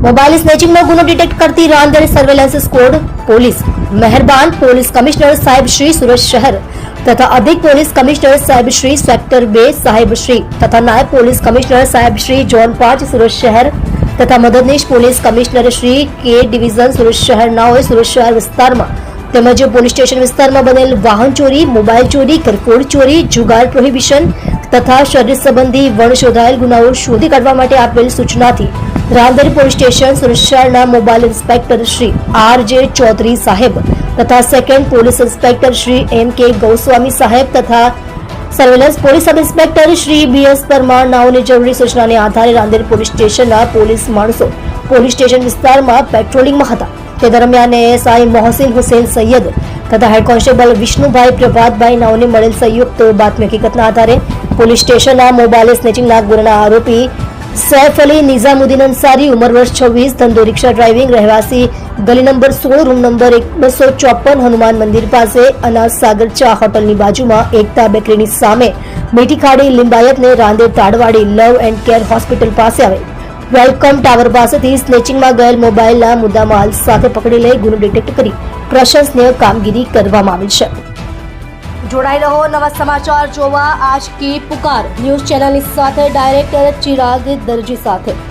Mobile સ્નેચિંગનો ગુનો detect કરતી Rander surveillance squad police મહેરબાન પોલીસ કમિશનર સાહેબ શ્રી સુરત શહેર તથા અધિક પોલીસ કમિશનર સાહેબ શ્રી સેક્ટર બે સાહેબ શ્રી તથા નાયબ પોલીસ કમિશનર સાહેબ શ્રી જોન પાંચ સુરત શહેર તથા મદદનીશ પોલીસ કમિશનર શ્રી કે ડિવિઝન સુરત શહેરનાઓએ સુરત શહેર વિસ્તારમાં તેમજ પોલીસ સ્ટેશન વિસ્તારમાં બનેલ વાહન ચોરી, મોબાઈલ ચોરી કરફોડ ચોરી, જુગાર પ્રોહિબિશન તથા શરીર સંબંધી વણ શોધાયેલ ગુનાઓ શોધી કાઢવા માટે આપેલ સૂચનાથી રાંદેર પોલીસ સ્ટેશન સુરક્ષાના mobile inspector Shri R J Chaudhary સાહેબ તથા second police inspector Shri M K Goswami સાહેબ તથા surveillance police sub inspector Shri B S Parmar નાઓની જરૂરી સૂચનાને આધારે રાંદેર પોલીસ સ્ટેશનના પોલીસ માણસો પોલીસ સ્ટેશન વિસ્તારમાં પેટ્રોલિંગમાં હતા. તે દરમિયાન એએસઆઈ મોહસિન હુસેન સૈયદ તથા હેડ કોન્સ્ટેબલ વિષ્ણુભાઈ પ્રભાતભાઈ નાઓને મળેલ સંયુક્ત બાતમી હકીકતના આધારે પોલીસ સ્ટેશનના મોબાઈલ સ્નેચિંગના ગુનાના આરોપી સૈફ અલી નિઝામુદ્દીન અંસારી ઉંમર વર્ષ છવ્વીસ, ધંધો, રિક્ષા ડ્રાઇવિંગ, રહેવાસી, ગલી નંબર સોળ, રૂમ નંબર એક, બસો ચોપન, હનુમાન મંદિર પાસે અનાજ સાગર ચા હોટલની બાજુમાં એકતા બેકરીની સામે Mithi Khadi લિંબાયતને Rander Tadwadi love and care hospital પાસે આવે. વેલકમ ટાવર પાસેથી સ્નેચિંગમાં ગયેલ મોબાઈલના મુદ્દામાલ સાથે પકડી લઈ ગુનો ડિટેક્ટ કરી પ્રશંસનીય કામગીરી કરવામાં આવી છે. જોડાઈ રહો નવા સમાચાર જોવા. આજ કી પુકાર. ન્યૂઝ ચેનલની સાથે ડાયરેક્ટર ચિરાગ દરજી સાથે.